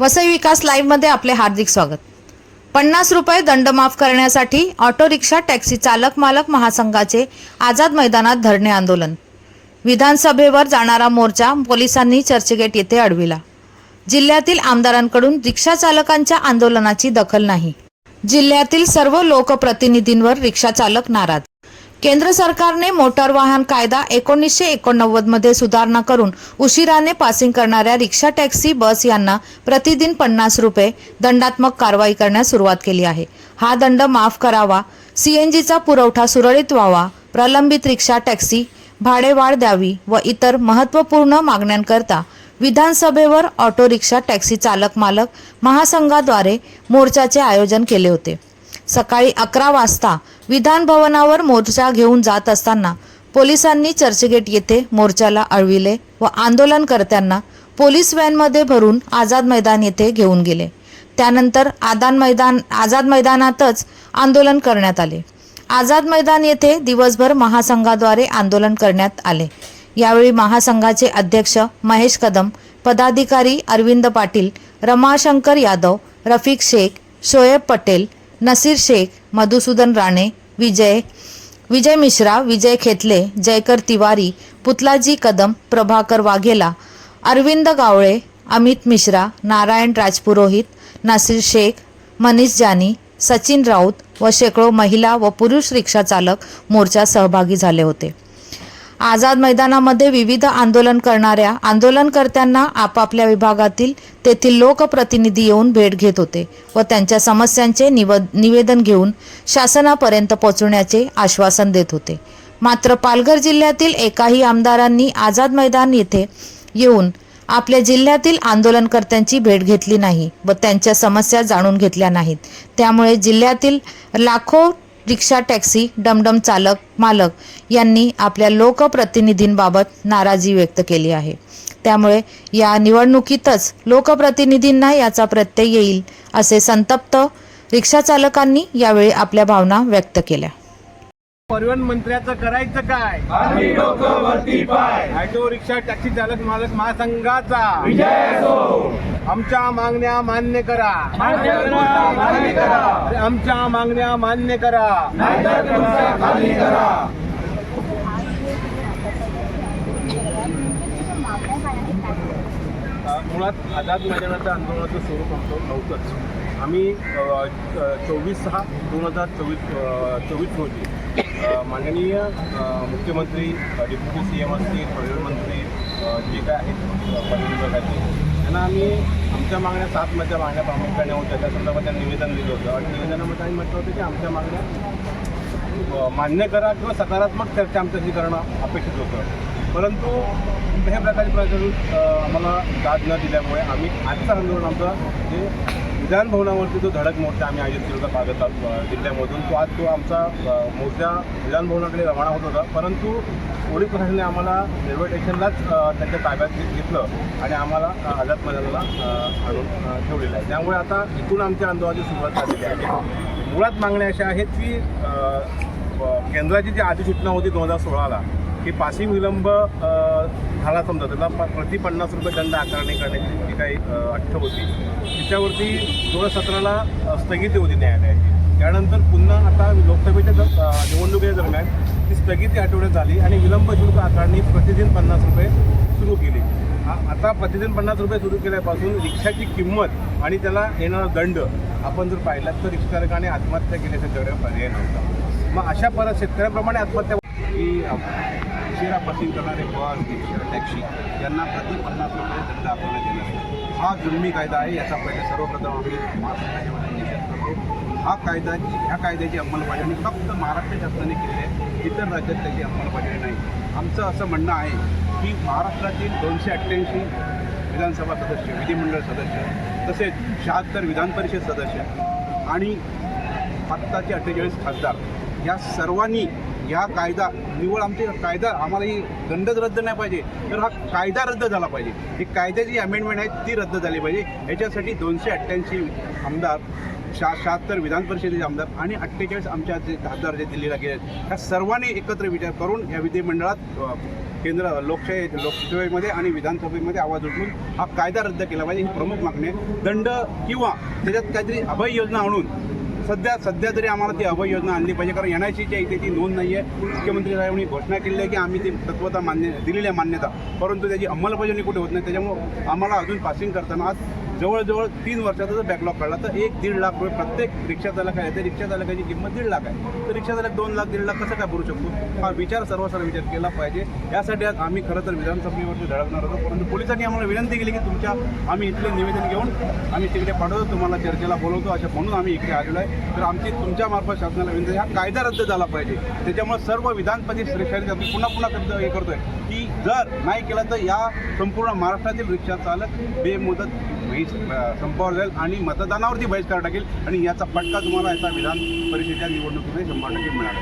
वसई विकास लाईव्हमध्ये आपले हार्दिक स्वागत. पन्नास रुपये दंड माफ करण्यासाठी ऑटो रिक्षा टॅक्सी चालक मालक महासंघाचे आझाद मैदानात धरणे आंदोलन. विधानसभेवर जाणारा मोर्चा पोलिसांनी चर्चगेट येथे अडविला. जिल्ह्यातील आमदारांकडून रिक्षा चालकांच्या आंदोलनाची दखल नाही. जिल्ह्यातील सर्व लोकप्रतिनिधींवर रिक्षा चालक नाराज. केंद्र सरकारने मोटार वाहन कायदा एकोणीसशे एकोणनव्वदमध्ये सुधारणा करून उशिराने पासिंग करणाऱ्या रिक्षा टॅक्सी बस यांना प्रतिदिन पन्नास रुपये दंडात्मक कारवाई करण्यास सुरुवात केली आहे. हा दंड माफ करावा सीएनजीचा पुरवठा सुरळीत व्हावा प्रलंबित रिक्षा टॅक्सी भाडेवाढ द्यावी व इतर महत्त्वपूर्ण मागण्यांकरता विधानसभेवर ऑटो रिक्षा टॅक्सी चालक मालक महासंघाद्वारे मोर्चाचे आयोजन केले होते. सकाळी अकरा वाजता विधान भवनावर मोर्चा घेऊन जात असताना पोलिसांनी चर्चगेट येथे मोर्चाला अळविले व आंदोलनकर्त्यांना पोलीस व्हॅनमध्ये भरून आझाद मैदान येथे घेऊन गेले. त्यानंतर आदान मैदान आझाद मैदानातच आंदोलन करण्यात आले. आझाद मैदान येथे दिवसभर महासंघाद्वारे आंदोलन करण्यात आले. यावेळी महासंघाचे अध्यक्ष महेश कदम पदाधिकारी अरविंद पाटील रमाशंकर यादव रफिक शेख शोएब पटेल नसीर शेख मधुसूदन राणे विजय विजय मिश्रा विजय खेतले जयकर तिवारी पुतलाजी कदम प्रभाकर वाघेला अरविंद गावळे अमित मिश्रा नारायण राजपुरोहित नासिर शेख मनीष जानी सचिन राऊत व शेकडो महिला व पुरुष रिक्षा चालक मोर्चात सहभागी झाले होते. आझाद मैदानामध्ये विविध आंदोलन करणाऱ्या आंदोलनकर्त्यांना आपापल्या विभागातील तेथील लोकप्रतिनिधी येऊन भेट घेत होते व त्यांच्या समस्यांचे निवद निवेदन घेऊन शासनापर्यंत पोहोचवण्याचे आश्वासन देत होते. मात्र पालघर जिल्ह्यातील एकाही आमदारांनी आझाद मैदान येथे येऊन आपल्या जिल्ह्यातील आंदोलनकर्त्यांची भेट घेतली नाही व त्यांच्या समस्या जाणून घेतल्या नाहीत. त्यामुळे जिल्ह्यातील लाखो रिक्षा टॅक्सी डमडम चालक मालक यांनी आपल्या लोकप्रतिनिधींबाबत नाराजी व्यक्त केली आहे. त्यामुळे या निवडणुकीतच लोकप्रतिनिधींना याचा प्रत्यय येईल असे संतप्त रिक्षाचालकांनी यावेळी आपल्या भावना व्यक्त केल्या. परिवहन मंत्र्याचं करायचं काय? ऑटो रिक्षा टॅक्सी चालक मालक महासंघाचा. आमच्या मागण्या मान्य करा. आमच्या मागण्या मान्य करा. मुळात आझाद मैदानाचं आंदोलनाचं स्वरूप आमचं नव्हतंच. आम्ही चोवीस सहा दोन हजार चोवीस चोवीस रोजी माननीय मुख्यमंत्री डेप्युटी सी एम असतील परिवहन मंत्री अ, जे काय आहेत अ, परिवहन विभागाचे त्यांना आम्ही आमच्या मागण्या सात माझ्या मागण्या प्रामुख्याने होत्या. त्या संदर्भात त्यांनी निवेदन दिलं होतं. आणि निवेदनामध्ये आम्ही म्हटलं होतं की आमच्या मागण्या मान्य करा किंवा सकारात्मक चर्चा आमच्याशी करणं अपेक्षित होतं. परंतु कुठल्याही प्रकारची प्रशासन आम्हाला दाद न दिल्यामुळे आम्ही आजचं आंदोलन आमचं जे विधानभवनावरती जो धडक मोर्चा आम्ही आयोजित केला होता पालघर जिल्ह्यामधून तो आज तो आमचा मोर्चा विधानभवनाकडे रवाना होत होता. परंतु पोलीस प्रशासनाने आम्हाला रेल्वे स्टेशनलाच त्यांच्या ताब्यात घेतलं आणि आम्हाला आझाद मैदानाला आणून ठेवलेलं आहे. त्यामुळे आता इथून आमच्या आंदोलनाची सुरुवात झालेली आहे. मुळात मागण्या अशा आहेत की केंद्राची जी अधिसूचना होती दोन हजार सोळाला की पासिंग विलंब झाला समजा त्याला प- प्रति पन्नास रुपये दंड आकारणी करण्याची जी काही अ, होती तिच्यावरती दोन सतराला स्थगिती होती न्यायालयाची. त्यानंतर पुन्हा आता लोकसभेच्या द- निवडणुकीच्या दरम्यान ती स्थगिती आठवड्यात झाली आणि विलंब शुल्क आकारणी प्रतिदिन पन्नास रुपये सुरू केली. आता प्रतिदिन पन्नास रुपये सुरू केल्यापासून रिक्षाची किंमत आणि त्याला येणारा दंड आपण जर पाहिलात तर रिक्षाचालकाने आत्महत्या केल्याच्या तेवढ्या पर्याय नव्हता. मग अशा परत शेतकऱ्याप्रमाणे आत्महत्या की उशिरा पासिंग करणारे बस रिक्षा टॅक्सी यांना प्रति पन्नास रुपये दंड आपल्याला देणार आहे हा जुलमी कायदा आहे याचा पहिले सर्वप्रथम आम्ही महाराष्ट्र निषेध करतो. हा कायदा ह्या कायद्याची अंमलबजावणी फक्त महाराष्ट्र शासनाने केली आहे इतर राज्यात त्याची अंमलबजावणी नाही. आमचं असं म्हणणं आहे की महाराष्ट्रातील दोनशे अठ्ठ्याऐंशी विधानसभा सदस्य विधिमंडळ सदस्य तसेच शहात्तर विधान परिषद सदस्य आणि आत्ताचे अठ्ठेचाळीस खासदार या सर्वांनी या कायदा निवड आमचे कायदा आम्हाला ही दंडच रद्द नाही पाहिजे. तर हा कायदा रद्द झाला पाहिजे. ही कायद्याची अमेंडमेंट आहे ती रद्द झाली पाहिजे. याच्यासाठी दोनशे अठ्ठ्याऐंशी आमदार शहा शहात्तर विधान परिषदेचे आमदार आणि अठ्ठेचाळीस आमच्या जे खासदार जे दिल्लीला गेले आहेत, ह्या सर्वांनी एकत्र विचार करून या विधिमंडळात केंद्र लोकशाही लोकसभेमध्ये आणि विधानसभेमध्ये आवाज उठवून हा कायदा रद्द केला पाहिजे. ही प्रमुख मागणी आहे. दंड किंवा त्याच्यात काहीतरी अभय योजना आणून सध्या सध्या तरी आम्हाला ती अभय योजना आणली पाहिजे कारण एन आय सीच्या इथे ती नोंद नाही आहे मुख्यमंत्री साहेबांनी घोषणा केली आहे की आम्ही ती तत्वता मान्य दिलेली आहे मान्यता परंतु त्याची अंमलबजावणी कुठे होत नाही त्याच्यामुळं आम्हाला अजून पासिंग करताना आज जवळजवळ तीन वर्षाचा जर बॅकलॉग काढला तर एक दीड लाख रुपये प्रत्येक रिक्षा चालक आहे. त्या रिक्षा चालकाची किंमत दीड लाख आहे. तर रिक्षा चालक दोन लाख दीड लाख कसं काय भरू शकतो? हा विचार सर्वसार विचार केला पाहिजे. यासाठी आज आम्ही खरं तर विधानसभेवरती धडकणार होतो परंतु पोलिसांनी आम्हाला विनंती केली की तुमच्या आम्ही इथले निवेदन घेऊन आम्ही तिकडे पाठवतो. तुम्हाला चर्चेला बोलवतो. अशा म्हणून आम्ही इकडे आलेलो आहे. तर आमची तुमच्यामार्फत शासनाला विनंती हा कायदा रद्द झाला पाहिजे. त्याच्यामुळे सर्व विधानपती श्रेष्ठांनी आम्ही पुन्हा पुन्हा शब्द हे करतोय. की जर नाही केला तर या संपूर्ण महाराष्ट्रातील रिक्षा चालक बेमुदत बहिष संपावर जाईल आणि मतदानावरती बहिष्कार टाकेल आणि याचा फटका तुम्हाला याचा विधान परिषदेच्या निवडणुकीमध्ये शंभर टक्के मिळाला.